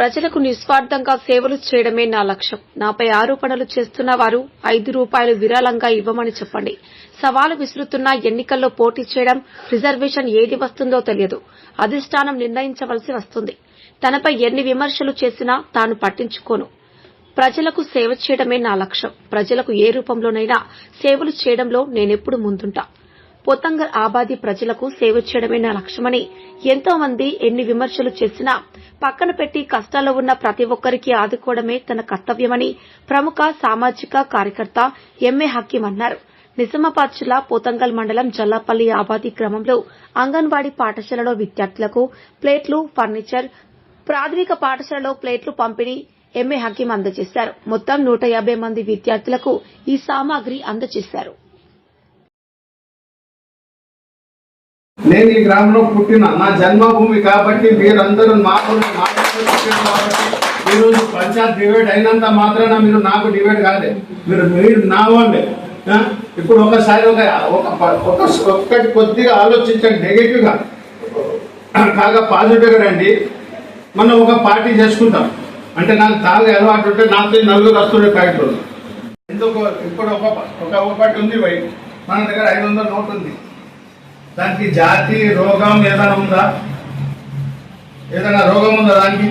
ప్రజలకు నిస్వార్థంగా సేవలు చేయడమే నా లక్ష్యం. నాపై ఆరోపణలు చేస్తున్న వారు ఐదు రూపాయలు విరాళంగా ఇవ్వమని చెప్పండి. సవాలు విసురుతున్న ఎన్నికల్లో పోటీ చేయడం రిజర్వేషన్ ఏది వస్తుందో తెలియదు. అధిష్టానం నిర్ణయించవలసి వస్తుంది. తనపై ఎన్ని విమర్శలు చేసినా తాను పట్టించుకోను. ప్రజలకు సేవ చేయడమే నా లక్ష్యం. ప్రజలకు ఏ రూపంలోనైనా సేవలు చేయడంలో నేనెప్పుడు ముందుంటా. పొతంగల్ ఆబాది ప్రజలకు సేవ చేయడమే నా లక్ష్యమని ఎంతో మంది ఎన్ని విమర్శలు చేసినా పక్కన పెట్టి కష్టాల్లో ఉన్న ప్రతి ఒక్కరికి ఆదుకోవడమే తన కర్తవ్యమని ప్రముఖ సామాజిక కార్యకర్త ఎంఏ హకీం అన్నారు. నిజామాబాద్ జిల్లా పోతంగల్ మండలం జల్లాపల్లి ఆబాది గ్రామంలో అంగన్వాడీ పాఠశాలలో విద్యార్థులకు ప్లేట్లు ఫర్నిచర్ ప్రాథమిక పాఠశాలలో ప్లేట్లు పంపిణీ ఎంఏ హకీం అందజేశారు. మొత్తం నూట యాభై మంది విద్యార్థులకు ఈ సామాగ్రి అందజేశారు. నేను ఈ గ్రామంలో పుట్టిన నా జన్మభూమి కాబట్టి మీరందరూ నా ఈరోజు పంచాయత్ డివైడ్ అయినంత మాత్రాన మీరు నాకు డివైడ్ కాలే. మీరు మీరు నా వాళ్ళే. ఇప్పుడు ఒకసారి ఒక ఒక ఒక్కటి కొద్దిగా ఆలోచించండి నెగిటివ్గా కాగా పాజిటివ్గా రండి. మనం ఒక పార్టీ చేసుకుంటాం. అంటే నాకు తాగే అలవాటు ఉంటే నాకు నలుగురు వస్తుండే ప్యాకెట్లు ఎందుకు ఇప్పుడు ఒక ఒక ఒకటి ఉంది వై మన దగ్గర ఐదు వందల నోట్ ఉంది. దానికి జాతి రోగం ఏదైనా ఉందా? ఏదైనా రోగం ఉందా దానికి?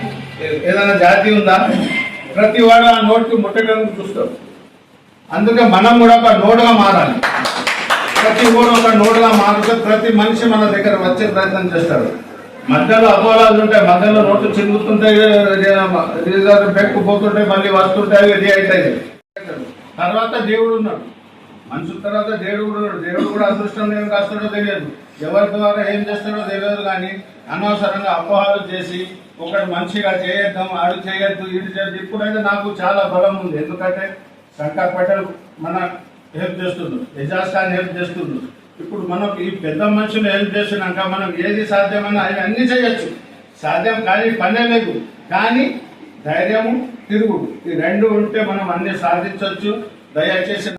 ఏదైనా జాతి ఉందా? ప్రతి వాడు ఆ నోట్కి ముట్టడానికి చూస్తారు అందుకే మనం కూడా ఒక నోటుగా మారాలి. ప్రతి కూడా ఒక నోటుగా మారితే ప్రతి మనిషి మన దగ్గర వచ్చే ప్రయత్నం చేస్తారు మధ్యలో అపోలాలు ఉంటాయి మధ్యలో నోట్లు చిరుగుతుంటాయి పెక్కు బెక్కు పోతుంటాయి మళ్ళీ వస్తుంటాయి రెడీ అవుతాయి. తర్వాత దేవుడు ఉన్నాడు. మనుషుల తర్వాత దేవుడు కూడా దేవుడు కూడా అదృష్టం ఏం కాస్తాడో తెలియదు. ఎవరి ద్వారా ఏం చేస్తాడో తెలియదు కానీ అనవసరంగా అపోహాలు చేసి ఒకటి మంచిగా చేయొద్దాం ఆడు చేయొద్దు ఇటు చేయొద్దు ఇప్పుడైతే నాకు చాలా బలం ఉంది. ఎందుకంటే శంకర్ పటేల్ మన హెల్ప్ చేస్తుండ్రు ఎజాజ్ ఖాన్ హెల్ప్ చేస్తుండ్రు ఇప్పుడు మనం ఈ పెద్ద మనుషులు హెల్ప్ చేసినాక మనం ఏది సాధ్యమైనా అవి అన్ని చేయొచ్చు. సాధ్యం కానీ పనే లేదు. కానీ ధైర్యము తిరుగుడు. ఈ రెండు ఉంటే మనం అన్ని సాధించవచ్చు దయచేసి